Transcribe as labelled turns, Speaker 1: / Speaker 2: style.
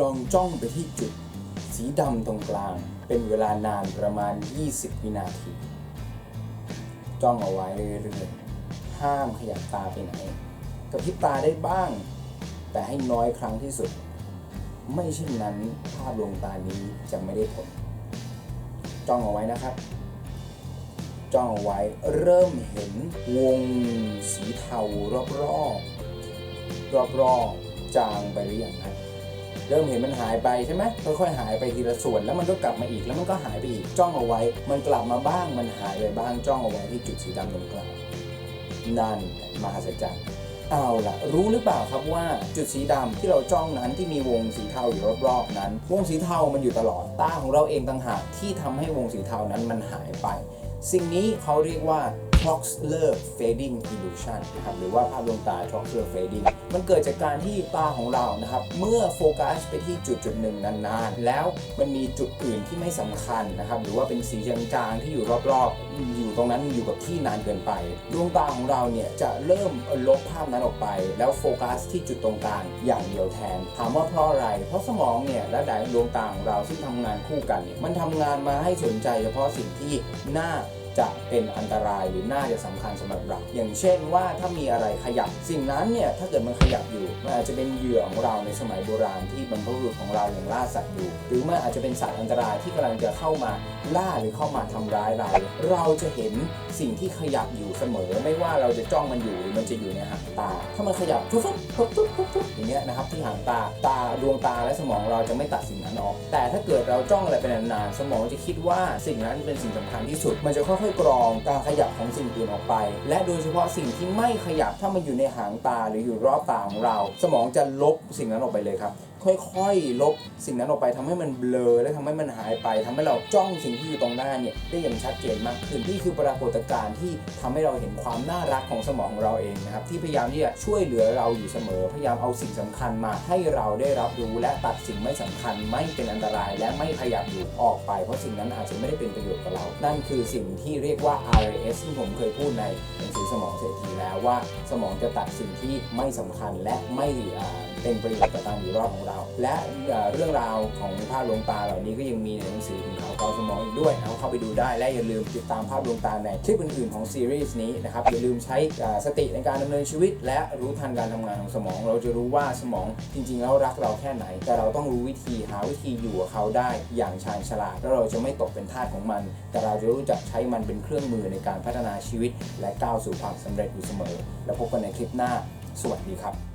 Speaker 1: ลองจ้องไปที่จุด สีดำตรงกลาง เป็นเวลานานประมาณ 20 วินาที จ้องเอาไว้เรื่อยๆห้ามขยับตาไปไหนกระพริบตาได้บ้าง แต่ให้น้อยครั้งที่สุด ไม่เช่นนั้นภาพลวงตานี้จะไม่ได้ผล จ้องเอาไว้นะครับ จ้องเอาไว้เริ่มเห็นวงสีเทารอบๆรอบๆจางไปหรือยังครับ เริ่มเห็นมันหายไปใช่ไหมค่อยๆหายไปทีละส่วนแล้วมันก็กลับมาอีกแล้วมันก็หายไปอีกจ้องเอาไว้ มันกลับมาบ้างมันหายไปบ้างจ้องเอาไว้ที่จุดสีดำตรงกลางนั่นมหัศจรรย์เอาล่ะ รู้หรือเปล่าครับว่าจุดสีดำที่เราจ้องนั้นที่มีวงสีเทาอยู่รอบๆนั้น วงสีเทามันอยู่ตลอดตาของเราเองต่างหากที่ทำให้วงสีเทานั้นมันหายไป สิ่งนี้เขาเรียกว่า Troxler Fading Illusion นะครับหรือว่าภาพลวงตา Troxler Fading มันเกิดจากการที่ตาของเรานะครับเมื่อโฟกัสไปที่จุดจุดหนึ่งนานๆ แล้วมันมีจุดอื่นที่ไม่สำคัญนะครับหรือว่าเป็นสีจางๆที่อยู่รอบๆ อยู่ตรงนั้นอยู่กับที่นานเกินไป ดวงตาของเราเนี่ยจะเริ่มลบภาพนั้นออกไป แล้วโฟกัสที่จุดตรงกลางอย่างเดียวแทน ถามว่าเพราะอะไร เพราะสมองเนี่ยและดวงตาของเราซึ่งทำงานคู่กันเนี่ยมันทำงานมาให้สนใจเฉพาะสิ่งที่น่า จะเป็นอันตรายหรือน่าจะสำคัญสำหรับเรา อย่างเช่นว่าถ้ามีอะไรขยับ สิ่งนั้นเนี่ยถ้าเกิดมันขยับอยู่มันอาจจะเป็นเหยื่อของเราในสมัยโบราณที่บรรพบุรุษของเราอย่างล่าสัตว์อยู่หรือมันอาจจะเป็นสัตว์อันตรายที่กำลังจะเข้ามาล่าหรือเข้ามาทำร้ายเรา เราจะเห็นสิ่งที่ขยับอยู่เสมอ ไม่ว่าเราจะจ้องมันอยู่หรือมันจะอยู่ในหางตา ถ้ามันขยับปุ๊บปุ๊บปุ๊บปุ๊บปุ๊บอย่างเงี้ยนะครับที่หางตาตาดวงตาและสมองเราจะไม่ตัดสิ่งนั้นออก แต่ถ้าเกิดเราจ้องอะไรไปนานๆสมองจะคิดว่าสิ่งนั้นเป็นสิ่งสำคัญที่สุดมันจะค่อยๆกรองการขยับของสิ่งอื่นออกไป และโดยเฉพาะสิ่งที่ไม่ขยับถ้ามันอยู่ในหางตาหรืออยู่รอบตาของเรา สมองจะลบสิ่งนั้นออกไปเลยครับ ค่อยๆ ลบสิ่งนั้นออกไปทำให้มันเบลอและทำให้มันหายไปทำให้เราจ้องสิ่งที่อยู่ตรงหน้าเนี่ยได้อย่างชัดเจนมากขึ้นนี่คือปรากฏการณ์ที่ทำให้เราเห็นความน่ารักของสมองของเราเองนะครับที่พยายามที่จะช่วยเหลือเราอยู่เสมอ พยายามเอาสิ่งสำคัญมาให้เราได้รับรู้และตัดสิ่งไม่สำคัญไม่เป็นอันตราย และไม่ขยับอยู่ออกไป เพราะสิ่งนั้นอาจจะไม่ได้เป็นประโยชน์กับเรา นั่นคือสิ่งที่เรียกว่า RAS ซึ่งผมเคยพูดในหนังสือสมองเศรษฐีแล้วว่า สมองจะตัดสิ่งที่ไม่สำคัญและไม่เป็นประโยชน์กับการอยู่รอดของเราและเรื่องราวของภาพลวงตาเหล่านี้ก็ยังมีในหนังสือของเขาเกาสมองอีกด้วยเอาเข้าไปดูได้และอย่าลืมติดตามภาพลวงตาในคลิปอื่นๆของซีรีส์นี้นะครับอย่าลืมใช้สติในการดำเนินชีวิต และรู้ทันการทำงานของสมอง เราจะรู้ว่าสมองจริง ๆ แล้วรักเราแค่ไหน แต่เราต้องรู้วิธีหาวิธีอยู่กับเขาได้อย่างชาญฉลาดแล้วเราจะไม่ตกเป็นทาสของมัน แต่เราจะรู้จักใช้มันเป็นเครื่องมือในการพัฒนาชีวิต และก้าวสู่ความสำเร็จอยู่เสมอ แล้วพบกันในคลิปหน้า สวัสดีครับ